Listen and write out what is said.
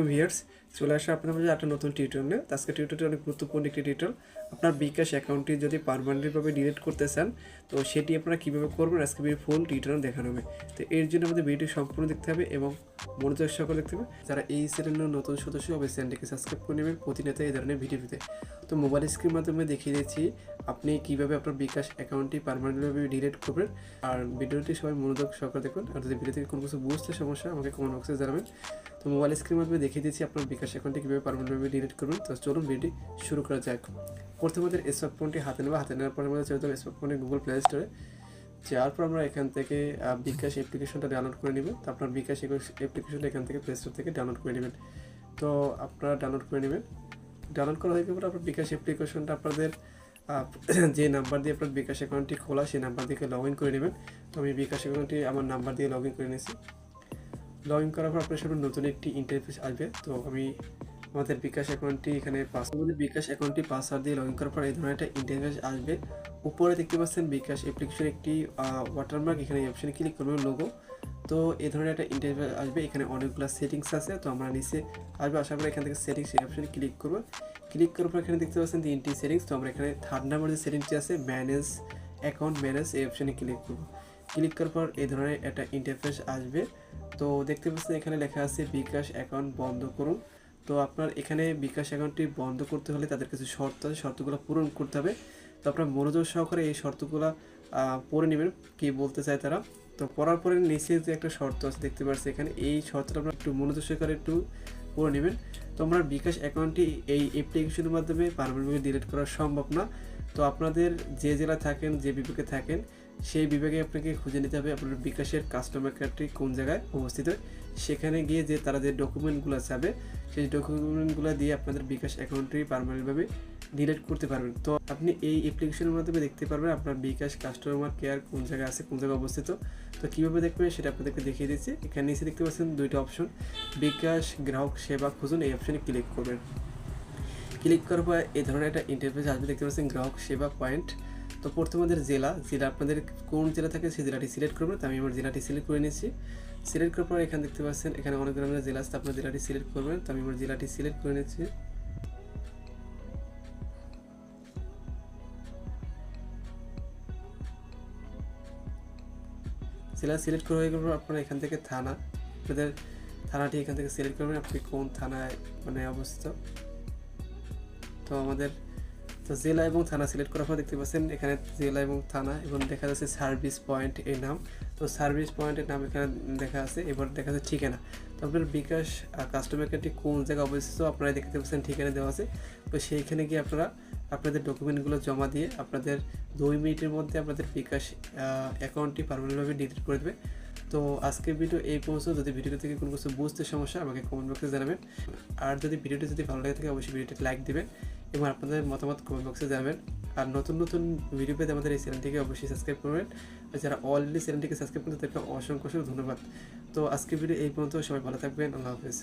viewers চলে আসা আপনার মাঝে একটা নতুন টিউটোরিয়াল নিয়ে। আজকে টিউটোরিয়াল অনেক গুরুত্বপূর্ণ একটি টিউটোরিয়াল আপনার বিকাশ অ্যাকাউন্টটি যদি পারমানেন্টভাবে ডিলিট করতে চান, তো সেটি আপনারা কীভাবে করবেন? আজকে ফুল টিউটোরিয়াল দেখানো হবে। তো এর জন্য আমাদের ভিডিও সম্পূর্ণ দেখতে হবে এবং মনোযোগ সকল দেখতে হবে। যারা এই চ্যানেলের নতুন সদস্য হবে চ্যানেলটিকে সাবস্ক্রাইব করে নেবেন প্রতিনিয়ত এই ধরনের ভিডিও পেতে তো মোবাইল স্ক্রিন মাধ্যমে দেখিয়ে দিচ্ছি আপনি কীভাবে আপনার বিকাশ অ্যাকাউন্টটি পারমানেন্টভাবে ডিলিট করবেন। আর ভিডিওটি সবাই মনোযোগ সহকারে দেখবেন আর যদি ভিডিও থেকে কোনো কিছু বুঝতে সমস্যা আমাকে কমেন্ট বক্সে জানাবেন। তো মোবাইল স্ক্রিন মাধ্যমে দেখিয়ে দিচ্ছি আপনার বিকাশ অ্যাকাউন্টটি কীভাবে পারমানেন্টভাবে ডিলিট করুন? তো চলুন ভিডিওটি শুরু করা যাক। প্রথমে আমাদের স্মার্টফোনটি হাতে নেওয়া। হাতে নেওয়ার পরে আমাদের চলে যাব স্মার্টফোনে গুগল প্লে স্টোরে যাওয়ার পর আমরা এখান থেকে বিকাশ অ্যাপ্লিকেশনটা ডাউনলোড করে নেব। তো আপনার বিকাশ অ্যাপ্লিকেশনটা এখান থেকে প্লে স্টোর থেকে ডাউনলোড করে নেবেন। তো আপনারা ডাউনলোড করে নেবেন। ডাউনলোড করা হয়ে গেলে আপনার বিকাশ অ্যাপ্লিকেশনটা আপনাদের যে নাম্বার দিয়ে আপনার বিকাশ অ্যাকাউন্টটি খোলা, সেই নাম্বার দিয়ে লগ ইন করে নেবেন। তো আমি বিকাশ অ্যাকাউন্টটি আমার নাম্বার দিয়ে লগ ইন করে নিয়েছি। লগ ইন করার পর আপনার সামনে নতুন একটি ইন্টারফেস আসবে। তো আমি আমাদের বিকাশ অ্যাকাউন্টটি এখানে পাস আমাদের বিকাশ অ্যাকাউন্টটি পাসওয়ার্ড দিয়ে লগ ইন করার পর এই ধরনের একটা ইন্টারফেস আসবে। উপরে দেখতে পাচ্ছেন বিকাশ অ্যাপ্লিকেশন একটি ওয়াটারমার্ক এখানে অপশানে ক্লিক করবেন লোগো তো এই ধরনের একটা ইন্টারফেস আসবে। এখানে অনেকগুলো সেটিংস আছে, তো আমরা নিচে আসবে। আশা করি এখান থেকে সেটিংস এই অপশানে ক্লিক করব। ক্লিক করার পর এখানে দেখতে পাচ্ছেন তিনটি সেটিংস তো আমরা এখানে থার্ড নাম্বার যে সেটিংসটি আছে ম্যানেজ অ্যাকাউন্ট ম্যানেজ এই অপশানে ক্লিক করব। ক্লিক করার পর এই ধরনের একটা ইন্টারফেস আসবে। তো দেখতে পাচ্ছেন এখানে লেখা আছে, বিকাশ অ্যাকাউন্ট বন্ধ করুন। তো আপনার এখানে বিকাশ অ্যাকাউন্টটি বন্ধ করতে হলে তাদের কিছু শর্ত আছে, শর্তগুলো পূরণ করতে হবে। তো আপনার মনোযোগ সহকারে এই শর্তগুলো পড়ে নেবেন, কি বলতে চায় তারা। তো পড়ার পরে নিচে যে একটা শর্ত আছে, দেখতে পাচ্ছি এখানে, এই শর্তটা আপনার একটু মনোযোগ সহকারে একটু পড়ে নেবেন। তো আমরা বিকাশ অ্যাকাউন্টটি এই অ্যাপ্লিকেশনের মাধ্যমে পারমানেন্টভাবে ডিলিট করা সম্ভব না। তো আপনাদের যে জেলা থাকেন, যে বিভাগে থাকেন, সেই বিভাগে আপনাকে খুঁজে নিতে হবে আপনার বিকাশের কাস্টমার কেয়ারটি কোন জায়গায় অবস্থিত। সেখানে গিয়ে যে তারা যে ডকুমেন্টগুলো চাবে, সেই ডকুমেন্টগুলো দিয়ে আপনাদের বিকাশ অ্যাকাউন্টটি পারমানেন্টভাবে ডিলিট করতে পারবেন। তো আপনি এই অ্যাপ্লিকেশনের মাধ্যমে দেখতে পারবেন আপনার বিকাশ কাস্টমার কেয়ার কোন জায়গায় আছে, কোন জায়গায় অবস্থিত। তো কীভাবে দেখবেন সেটা আপনাদেরকে দেখিয়ে দিচ্ছি। এখানে নিচে দেখতে পাচ্ছেন দুইটা অপশন বিকাশ গ্রাহক সেবা খুঁজুন, এই অপশনে ক্লিক করবেন। ক্লিক করার পর এই ধরনের একটা ইন্টারফেস আসবে, দেখতে পাচ্ছেন গ্রাহক সেবা পয়েন্ট তো প্রথমে আমাদের জেলা জেলা আপনাদের কোন জেলা থাকে সেই জেলাটি সিলেক্ট করবেন। তো আমি আমার জেলাটি সিলেক্ট করে নিয়েছি। সিলেক্ট করার পর এখানে দেখতে পাচ্ছেন, এখানে অনেক ধরনের জেলা আছে, আপনার জেলাটি সিলেক্ট করবেন। তো আমি আমার জেলাটি সিলেক্ট করে নিয়েছি। জেলা সিলেক্ট করে হয়ে গেলে, আপনারা এখান থেকে থানা, আপনাদের থানাটি এখান থেকে সিলেক্ট করবেন, আপনি কোন থানায় মানে অবস্থিত। তো আমাদের তো জেলা এবং থানা সিলেক্ট করার পর দেখতে পাচ্ছেন, এখানে জেলা এবং থানা এবং দেখা যাচ্ছে সার্ভিস পয়েন্ট এর নাম। তো সার্ভিস পয়েন্টের নাম এখানে দেখা আছে, এবার দেখা যাচ্ছে ঠিকানা। তো আপনার বিকাশ কাস্টমার কেয়ারটি কোন জায়গায় অবস্থিত আপনারা দেখতে পাচ্ছেন, ঠিকানা দেওয়া আছে। তো সেইখানে গিয়ে আপনারা আপনাদের ডকুমেন্টগুলো জমা দিয়ে আপনাদের দুই মিনিটের মধ্যে আপনাদের বিকাশ অ্যাকাউন্টটি পারমানেন্টভাবে ডিলিট করে দেবে। তো আজকের ভিডিও এই পর্যন্ত। যদি ভিডিও থেকে কোনো কিছু বুঝতে সমস্যা আমাকে কমেন্ট বক্সে জানাবেন। আর যদি ভিডিওটি যদি ভালো লাগে থাকে, অবশ্যই ভিডিওটি লাইক দিবেন। এবং আপনাদের মতামত কমেন্ট বক্সে জানাবেন। আর নতুন নতুন ভিডিও পেতে আমাদের এই চ্যানেলটিকে অবশ্যই সাবস্ক্রাইব করবেন। আর যারা অলরেডি চ্যানেলটিকে সাবস্ক্রাইব করেন তাদেরকে অসংখ্য ধন্যবাদ। তো আজকের ভিডিও এই পর্যন্ত, সবাই ভালো থাকবেন, আল্লাহ হাফেজ।